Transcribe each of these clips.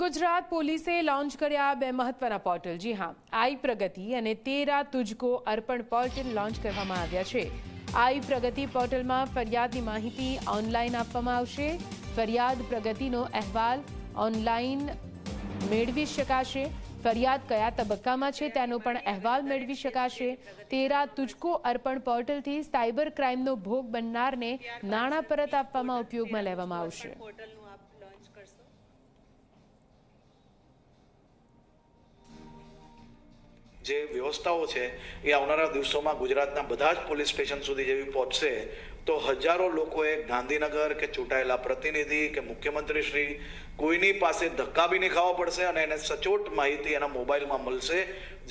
ગુજરાત પોલીસે લોન્ચ કર્યા બે મહત્વના પોર્ટલ. જી હા, આઈ પ્રગતિ અને તેરા તુજકો અર્પણ પોર્ટલ લોન્ચ કરવામાં આવ્યા છે. આઈ પ્રગતિ પોર્ટલમાં ફરિયાદની માહિતી ઓનલાઈન આપવામાં આવશે. ફરિયાદ પ્રગતિનો અહેવાલ ઓનલાઈન મેળવી શકાશે. ફરિયાદ કયા તબક્કામાં છે તેનો પણ અહેવાલ મેળવી શકાશે. તેરા તુજકો અર્પણ પોર્ટલથી સાયબર ક્રાઇમનો ભોગ બનનારને નાણાં પરત આપવામાં ઉપયોગમાં લેવામાં આવશે. પોર્ટલનું આપ લોન્ચ કરશો? જે વ્યવસ્થાઓ છે એ આવનારા દિવસોમાં ગુજરાતના બધા જ પોલીસ સ્ટેશન સુધી જેવી પહોંચશે, તો હજારો લોકોએ ગાંધીનગર કે ચૂંટાયેલા પ્રતિનિધિ કે મુખ્યમંત્રી શ્રી કોઈની પાસે ધક્કા બી નહીં ખાવા પડશે અને એને સચોટ માહિતી એના મોબાઈલમાં મળશે,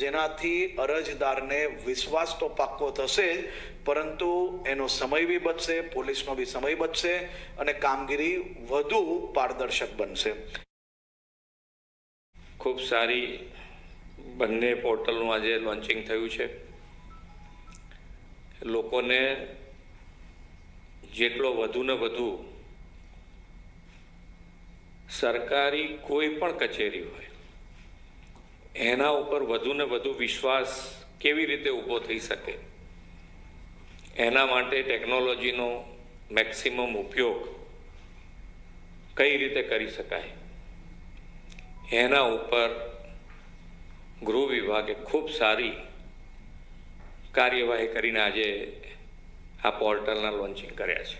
જેનાથી અરજદારને વિશ્વાસ તો પાક્કો થશે જ, પરંતુ એનો સમય બી બચશે, પોલીસનો બી સમય બચશે અને કામગીરી વધુ પારદર્શક બનશે. ખૂબ સારી બંને પોર્ટલનું આજે લોન્ચિંગ થયું છે. લોકોને જેટલો વધુ ને વધુ સરકારી કોઈ પણ કચેરી હોય, એના ઉપર વધુ ને વધુ વિશ્વાસ કેવી રીતે ઊભો થઈ શકે? એના માટે ટેકનોલોજીનો મેક્સિમમ ઉપયોગ કઈ રીતે કરી શકાય? એના ઉપર ગૃહ વિભાગે ખૂબ સારી કાર્યવાહી કરીને આજે આ પોર્ટલના લોન્ચિંગ કર્યા છે.